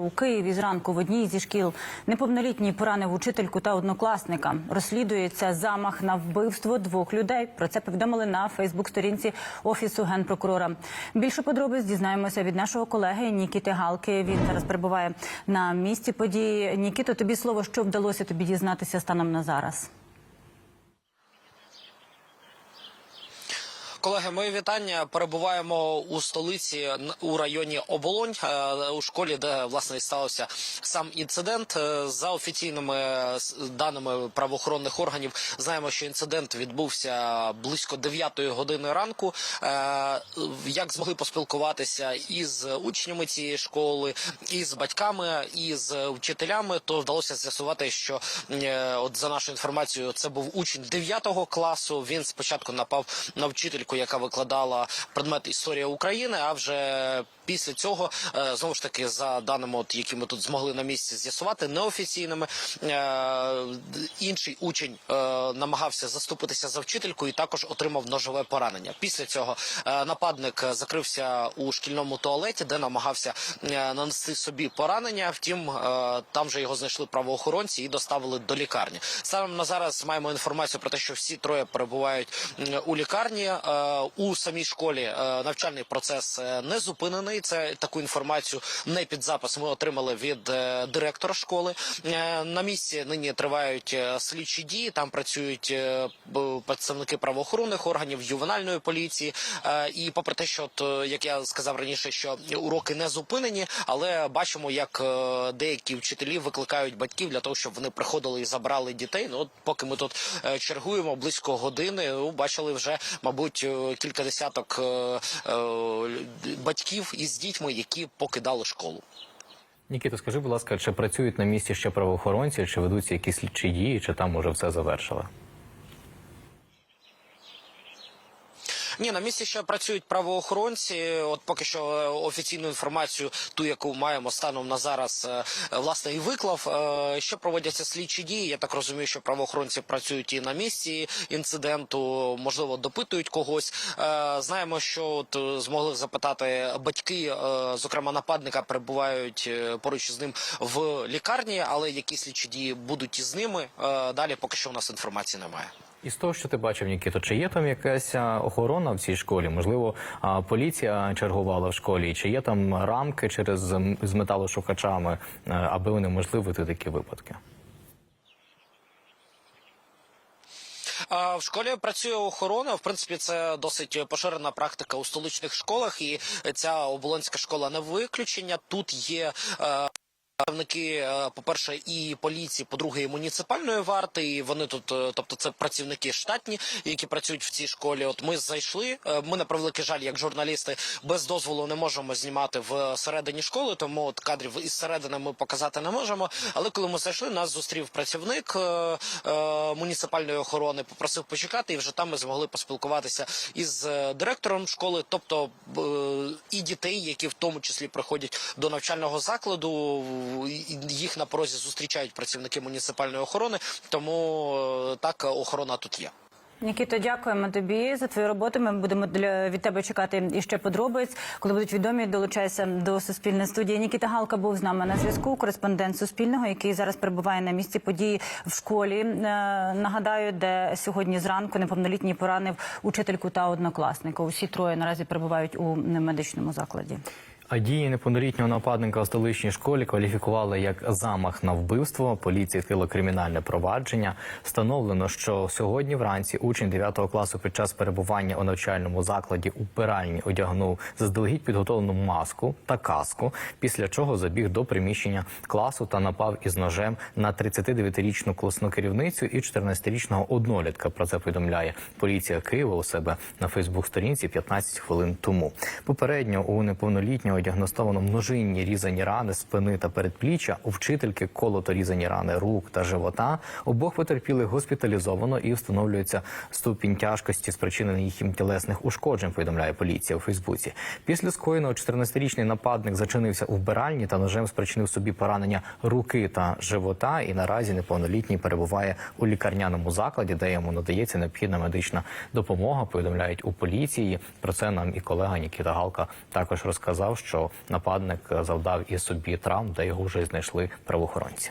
У Києві зранку в одній зі шкіл неповнолітній поранив учительку та однокласника. Розслідується замах на вбивство двох людей. Про це повідомили на Фейсбук-сторінці офісу генпрокурора. Більше подробиць дізнаємося від нашого колеги Нікіти Галки. Він зараз перебуває на місці події. Нікіто, тобі слово, що вдалося тобі дізнатися станом на зараз. Колеги, мої вітання. Перебуваємо у столиці у районі Оболонь е, у школі, де власне і стався сам інцидент. Е, За офіційними е, даними правоохоронних органів, знаємо, що інцидент відбувся близько 9 години ранку. Як змогли поспілкуватися із учнями цієї школи, із батьками, і з вчителями, то вдалося з'ясувати, що от за нашою інформацією, це був учень 9 класу. Він спочатку напав на вчительку, яка викладала предмет історія України. А вже після цього е, знову ж таки, за даними, от які ми тут змогли на місці з'ясувати, неофіційними е, інший учень е, намагався заступитися за вчительку і також отримав ножове поранення. Після цього нападник закрився у шкільному туалеті, де намагався нанести собі поранення. Втім, там же його знайшли правоохоронці і доставили до лікарні. Станом на зараз маємо інформацію про те, що всі троє перебувають у лікарні. У самій школі е, навчальний процес е, не зупинений. Це таку інформацію не під запис. Ми отримали від е, директора школи. На місці нині тривають слідчі дії. Там працюють представники правоохоронних органів, ювенальної поліції. І попри те, що як я сказав раніше, що уроки не зупинені, але бачимо, як деякі вчителі викликають батьків для того, щоб вони приходили і забрали дітей. Ну от поки ми тут чергуємо близько години, ну, бачили вже, мабуть, кілька десяток е, е, батьків із дітьми, які покидали школу. Нікіто, скажи, будь ласка, чи працюють на місці ще правоохоронці, чи ведуться якісь слідчі дії, чи там уже все завершили? Ні, на місці ще працюють правоохоронці. От поки що е, офіційну інформацію, ту, яку маємо станом на зараз, е, власне, і виклав. Е, Ще проводяться слідчі дії. Я так розумію, що правоохоронці працюють і на місці інциденту, можливо, допитують когось. Знаємо, що от змогли запитати батьки, зокрема нападника, перебувають поруч з ним в лікарні, але які слідчі дії будуть із ними. Далі поки що у нас інформації немає. І з того, що ти бачив, Нікіто, чи є там якась охорона в цій школі? Можливо, поліція чергувала в школі, чи є там рамки через з металошукачами, е, аби унеможливити такі випадки? В школі працює охорона. В принципі, це досить поширена практика у столичних школах, і ця оболонська школа не виключення. Тут є. Представники, е, по-перше, і поліції, по-друге, і муніципальної варти. І вони тут, е, тобто, це працівники штатні, які працюють в цій школі. От ми зайшли. е, Ми на превеликий жаль, як журналісти, без дозволу не можемо знімати в середині школи, тому от кадрів із середини ми показати не можемо. Але коли ми зайшли, нас зустрів працівник муніципальної охорони, попросив почекати, і вже там ми змогли поспілкуватися із директором школи, тобто і дітей, які в тому числі приходять до навчального закладу. Їх на порозі зустрічають працівники муніципальної охорони, тому е, так охорона тут є. Нікіто, дякуємо тобі за твою роботу. Ми будемо для від тебе чекати іще подробиць. Коли будуть відомі, долучайся до суспільної студії. Нікіта Галка був з нами на зв'язку. Кореспондент Суспільного, який зараз перебуває на місці події в школі. Е, Нагадаю, де сьогодні зранку неповнолітній поранив учительку та однокласника. Усі троє наразі перебувають у медичному закладі. Дії неповнолітнього нападника у столичній школі кваліфікували як замах на вбивство. Поліція відкрила кримінальне провадження. Встановлено, що сьогодні вранці учень 9 класу під час перебування у навчальному закладі у пиральні одягнув заздалегідь підготовлену маску та каску, після чого забіг до приміщення класу та напав із ножем на 39-річну класну керівницю і 14-річного однолітка. Про це повідомляє поліція Києва у себе на Фейсбук-сторінці 15 хвилин тому. Попередньо у неповнолітнього діагностовано множинні різані рани спини та передпліччя, у вчительки колото різані рани рук та живота. Обох потерпілих госпіталізовано і встановлюється ступінь тяжкості спричинених їм тілесних ушкоджень. Повідомляє поліція у Фейсбуці. Після скоєного 14-річний нападник зачинився у вбиральні та ножем спричинив собі поранення руки та живота. І наразі неповнолітній перебуває у лікарняному закладі, де йому надається необхідна медична допомога. Повідомляють у поліції. Про це нам і колега Нікіта Галка також розказав, що що нападник завдав і собі травм, де його вже знайшли правоохоронці.